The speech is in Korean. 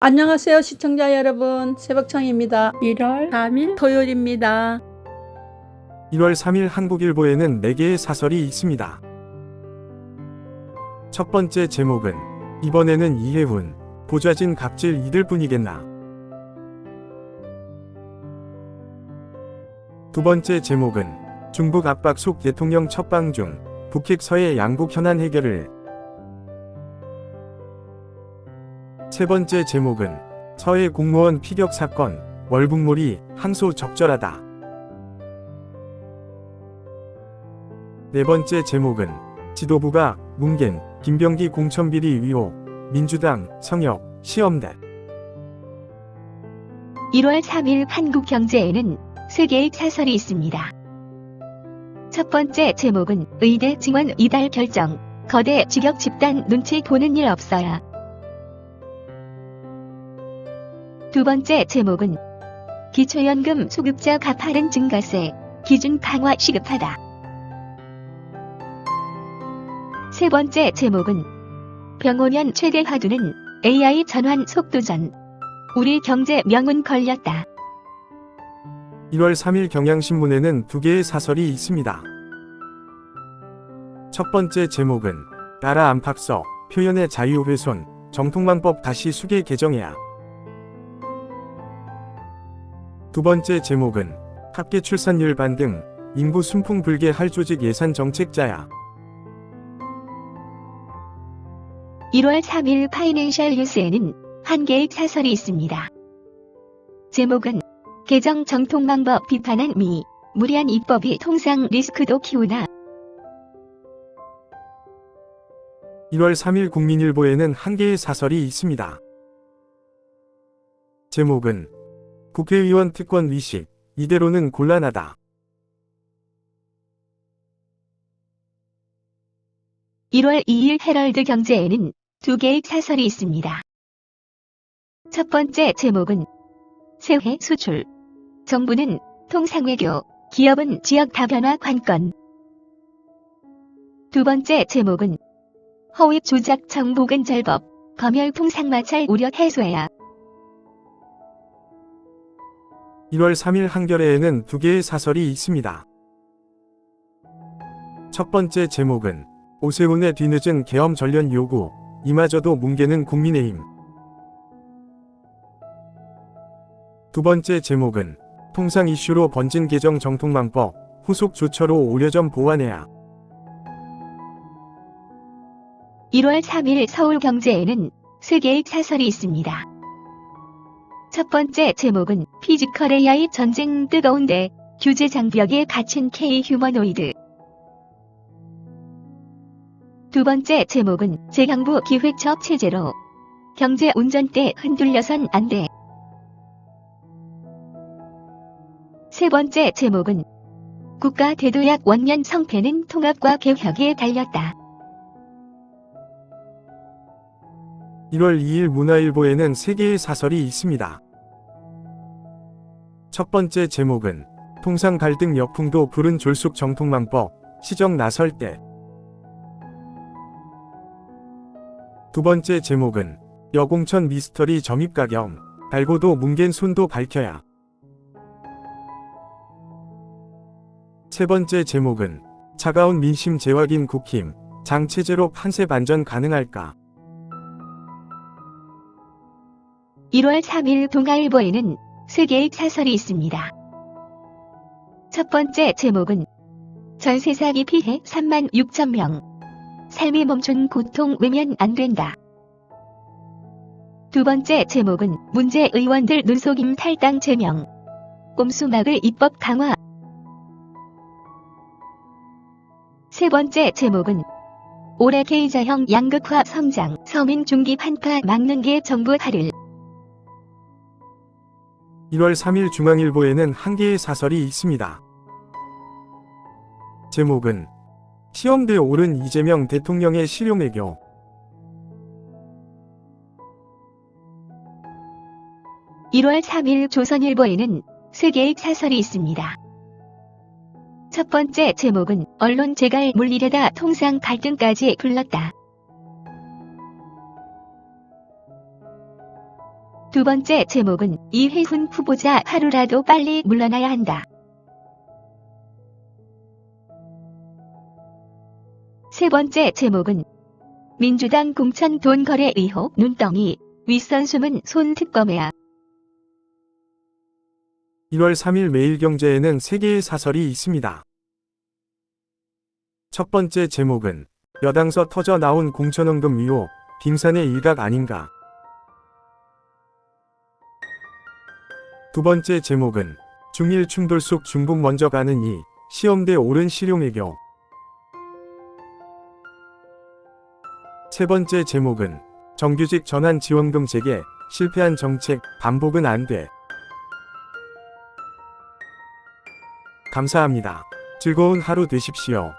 안녕하세요 시청자 여러분 새벽청입니다 1월 3일 토요일입니다 1월 3일 한국일보에는 4개의 사설이 있습니다. 첫 번째 제목은 이번에는 이해훈, 보좌진 갑질 이들 뿐이겠나. 두 번째 제목은 중국 압박 속 대통령 첫방 중 북핵 서해 양국 현안 해결을 세 번째 제목은 서해 공무원 피격 사건 월북몰이 항소 적절하다. 네 번째 제목은 지도부가 문겐, 김병기 공천비리 의혹, 민주당, 성역, 시험대. 1월 3일 한국 경제에는 세 개의 사설이 있습니다. 첫 번째 제목은 의대 증원 이달 결정, 거대 직역 집단 눈치 보는 일 없어야. 두 번째 제목은 기초연금 소급자 가파른 증가세, 기준 강화 시급하다. 세 번째 제목은 병오년 최대 화두는 AI 전환 속도전. 우리 경제 명운 걸렸다. 1월 3일 경향신문에는 두 개의 사설이 있습니다. 첫 번째 제목은 나라 안팎서 표현의 자유 훼손, 정통망법 다시 수계 개정해야. 두 번째 제목은 합계 출산율 반등, 인구 순풍 불게 할 조직 예산 정책자야. 1월 3일 파이낸셜 뉴스에는 한 개의 사설이 있습니다. 제목은 개정 정통방법 비판한 미, 무리한 입법이 통상 리스크도 키우나 1월 3일 국민일보에는 한 개의 사설이 있습니다. 제목은 국회의원 특권 위식, 이대로는 곤란하다. 1월 2일 헤럴드 경제에는 두 개의 사설이 있습니다. 첫 번째 제목은 새해 수출. 정부는 통상외교, 기업은 지역 다변화 관건. 두 번째 제목은 허위 조작 정보근절법, 검열 통상마찰 우려 해소해야. 1월 3일 한겨레에는 두 개의 사설이 있습니다. 첫 번째 제목은 오세훈의 뒤늦은 계엄 전련 요구, 이마저도 뭉개는 국민의힘. 두 번째 제목은 통상 이슈로 번진 개정 정통망법, 후속 조처로 오려점 보완해야. 1월 3일 서울경제에는 세 개의 사설이 있습니다. 첫 번째 제목은 피지컬 AI 전쟁 뜨거운데 규제 장벽에 갇힌 K 휴머노이드. 두 번째 제목은 재경부 기획처 체제로 경제 운전대 흔들려선 안 돼. 세 번째 제목은 국가 대도약 원년 성패는 통합과 개혁에 달렸다. 1월 2일 문화일보에는 세 개의 사설이 있습니다. 첫 번째 제목은 통상 갈등 역풍도 부른 졸속 정통망법, 시정 나설 때. 두 번째 제목은 여공천 미스터리 점입가 겸 달고도 뭉갠 손도 밝혀야. 세 번째 제목은 차가운 민심 재확인 국힘, 장체제로 판세 반전 가능할까? 1월 3일 동아일보에는 세 개의 사설이 있습니다. 첫 번째 제목은 전세 사기 피해 3만 6천 명. 삶이 멈춘 고통 외면 안 된다. 두 번째 제목은 문제 의원들 눈속임 탈당 제명. 꼼수 막을 입법 강화. 세 번째 제목은 올해 K자형 양극화 성장, 서민 중기 판파 막는 게 정부 할일. 1월 3일 중앙일보에는 한 개의 사설이 있습니다. 제목은 시험대에 오른 이재명 대통령의 실용외교. 일 1월 3일 조선일보에는 세 개의 사설이 있습니다. 첫 번째 제목은 언론 재갈 물리려다 통상 갈등까지 불렀다. 두 번째 제목은 이회훈 후보자 하루라도 빨리 물러나야 한다. 세 번째 제목은 민주당 공천 돈 거래 의혹 눈덩이 윗선 숨은 손 특검에야 1월 3일 매일경제에는 세 개의 사설이 있습니다. 첫 번째 제목은 여당서 터져 나온 공천원금 의혹, 빙산의 일각 아닌가. 두 번째 제목은 중일 충돌 속 중국 먼저 가는 이 시험대 오른 실용외교. 세 번째 제목은 정규직 전환 지원금 재개, 실패한 정책, 반복은 안 돼. 감사합니다. 즐거운 하루 되십시오.